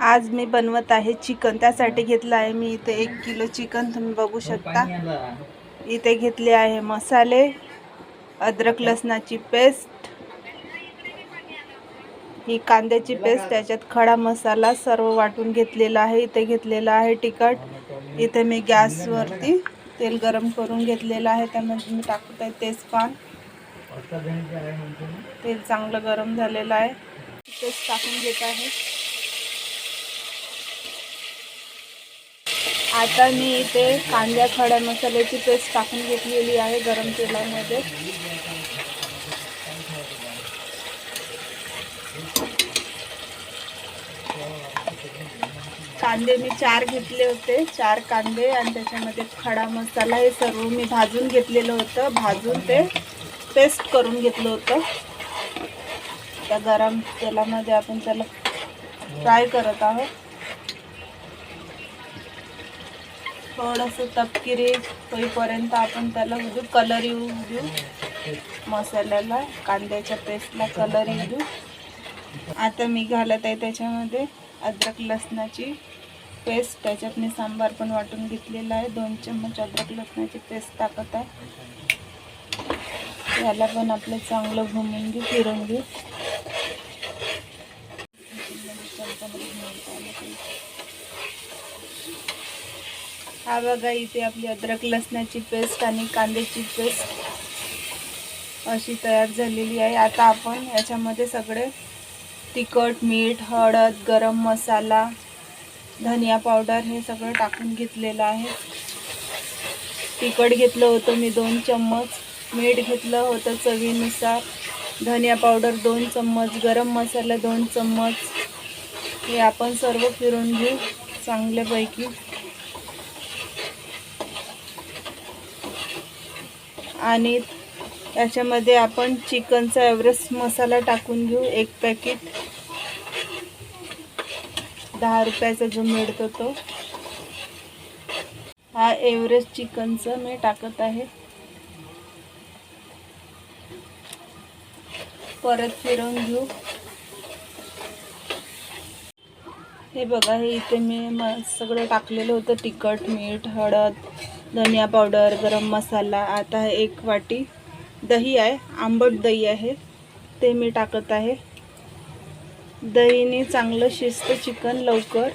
आज मी बनवत आहे चिकन. त्यासाठी घेतलं आहे मी इथे एक किलो चिकन. तुम्ही बघू शकता. इथे घेतले आहे मसाले अद्रक लसणाची पेस्ट ही कांद्याची पेस्ट त्याच्यात खडा मसाला सर्व वाटून घेतलेला आहे. इथे घेतलेला आहे तिखट. इथे मी गॅसवरती तेल गरम करून घेतलेलं आहे. त्यामध्ये मी टाकत आहे तेजपान. तेल चांगलं गरम झालेलं आहे. तेच टाकून घेत आहे. आता मी इथे कांद्या खड्या मसाल्याची पेस्ट टाकून घेतलेली आहे गरम तेलामध्ये. कांदे मी चार घेतले होते चार कांदे आणि त्याच्यामध्ये खडा मसाला हे सर्व मी भाजून घेतलेलं होतं. भाजून ते पेस्ट करून घेतलं होतं. त्या गरम तेलामध्ये आपण त्याला फ्राय करत आहोत. थोडंसं तपकिरी होईपर्यंत आपण त्याला म्हणजे देऊ कलर येऊ देऊ. मसाल्याला कांद्याच्या पेस्टला कलर येऊ देऊ. आता मी घालत आहे त्याच्यामध्ये अद्रक लसणाची पेस्ट त्याच्यात मी सांबार पण वाटून घेतलेला आहे. दोन चम्मच अद्रक लसणाची पेस्ट टाकत आहे. याला पण आपलं चांगलं घुमून घेऊ फिरून घेऊ. हा बघा इथे आपली अद्रक लसणाची पेस्ट आणि कांद्याची पेस्ट अशी तयार झालेली आहे. आता आपण याच्यामध्ये सगळे तिखट मीठ हळद गरम मसाला धनिया पावडर हे सगळं टाकून घेतलेलं आहे. तिखट घेतलं होतं मी दोन चम्मच. मीठ घेतलं होतं चवीनुसार. धनिया पावडर दोन चम्मच गरम मसाला दोन चम्मच. हे आपण सर्व फिरून घेऊ चांगल्यापैकी. आणि याच्यामध्ये आपण चिकनचा एव्हरेस्ट मसाला टाकून घेऊ. एक पॅकेट. दहा रुपयाचा जो मिळतो तो. हा एव्हरेस्ट चिकनचं मी टाकत आहे. परत फिरवून घेऊ. हे बघा हे इथे मी सगळं टाकलेलं होतं. तिखट मीठ हळद. धनिया पावडर गरम मसाला आता एक वाटी दही आहे आंबट दही आहे ते मी टाकत आहे. दहीने चांगलं शिजतं चिकन लवकर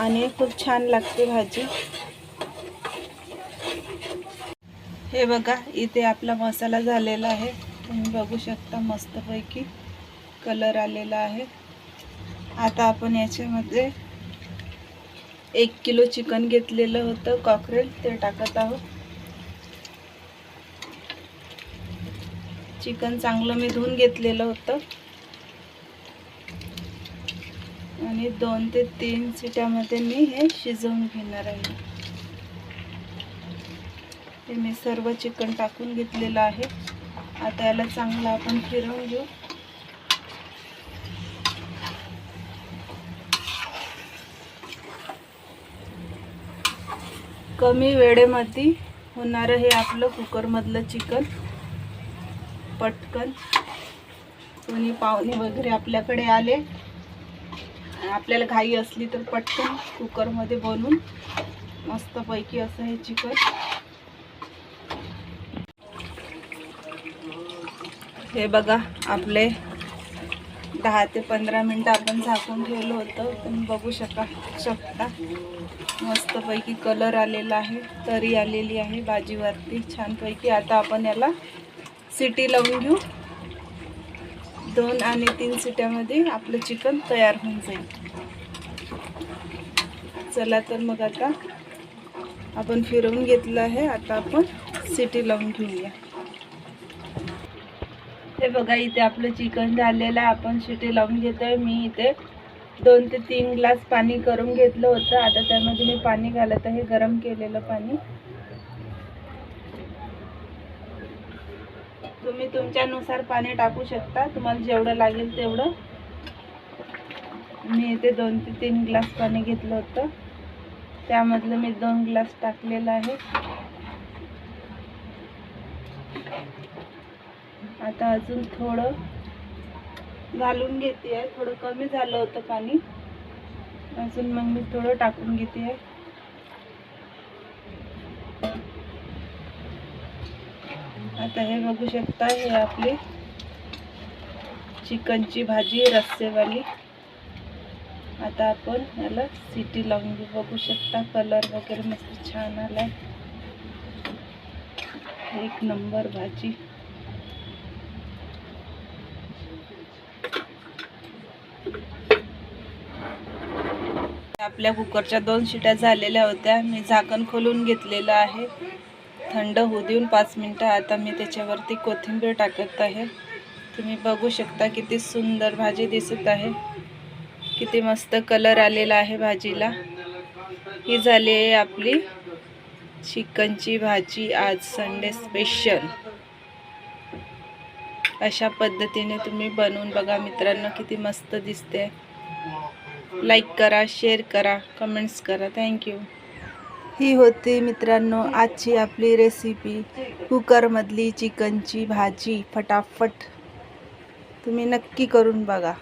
आणि खूप छान लागते भाजी. हे बघा इथे आपला मसाला झालेला आहे. तुम्ही बघू शकता मस्तपैकी कलर आलेला आहे. आता आपण याच्यामध्ये एक किलो चिकन घेतलेलं होतं कॉकरेल ते टाकत आहोत. चिकन चांगलं मी धुवून घेतलेलं होतं. आणि दोन ते तीन सिट्यामध्ये मी हे शिजवून घेणार आहे. ते मी सर्व चिकन टाकून घेतलेलं आहे. आता याला चांगलं आपण फिरवून घेऊ. कमी वेळेमध्ये होणारं हे आपलं कुकरमधलं चिकन पटकन. कोणी पाहुणे वगैरे आपल्याकडे आले. आपल्याला घाई असली तर पटकन कुकरमध्ये बनवून मस्तपैकी असं हे चिकन. हे बघा आपले दहा ते पंधरा मिनटं आपण झाकून ठेवलं होतं. तुम्ही बघू शका शकता. मस्तपैकी कलर आलेला आहे तरी आलेली आहे भाजीवरती छानपैकी. आता आपण याला सिटी लावून घेऊ. दोन आणि तीन सिट्यामध्ये आपलं चिकन तयार होऊन जाईल. चला तर मग आता आपण फिरवून घेतलं आहे. आता आपण सिटी लावून घेऊया. हे बघा इथे आपलं चिकन झालेलं आहे. आपण शिटी लावून घेतोय. मी इथे दोन ते तीन ग्लास पाणी करून घेतलं होतं. आता त्यामध्ये मी पाणी घालत आहे गरम केलेलं पाणी. तुम्ही तुमच्यानुसार पाणी टाकू शकता. तुम्हाला जेवढं लागेल तेवढं. मी इथे दोन ते तीन ग्लास पाणी घेतलं होतं. त्यामधलं मी दोन ग्लास टाकलेलं आहे. आता अजून थोडं घालून घेते आहे थोडं कमी झालं होतं पाणी. अजून मग मी थोडं टाकून घेते आहे आता हे बघू शकता हे आपली चिकनची भाजी रस्सेवाली. आता आपण याला सिटी लावून घेऊ. बघू शकता कलर वगैरे मस्त छान आलाय. एक नंबर भाजी. आपल्या कुकरच्या दोन शिट्या झालेल्या होत्या. मी झाकण खोलून घेतलेलं आहे. थंड होऊ देऊन पाच मिनटं. आता मी त्याच्यावरती कोथिंबीर टाकत आहे. तुम्ही बघू शकता किती सुंदर भाजी दिसत आहे. किती मस्त कलर आलेला आहे भाजीला. ही झाली आहे आपली चिकनची भाजी आज संडे स्पेशल. अशा पद्धतीने तुम्ही बनवून बघा मित्रांनो किती मस्त दिसते. लाईक करा शेअर करा कमेंट्स करा. थँक्यू ही होती मित्रांनो आजची आपली रेसिपी कुकरमधली चिकनची भाजी. फटाफट. तुम्ही नक्की करून बघा.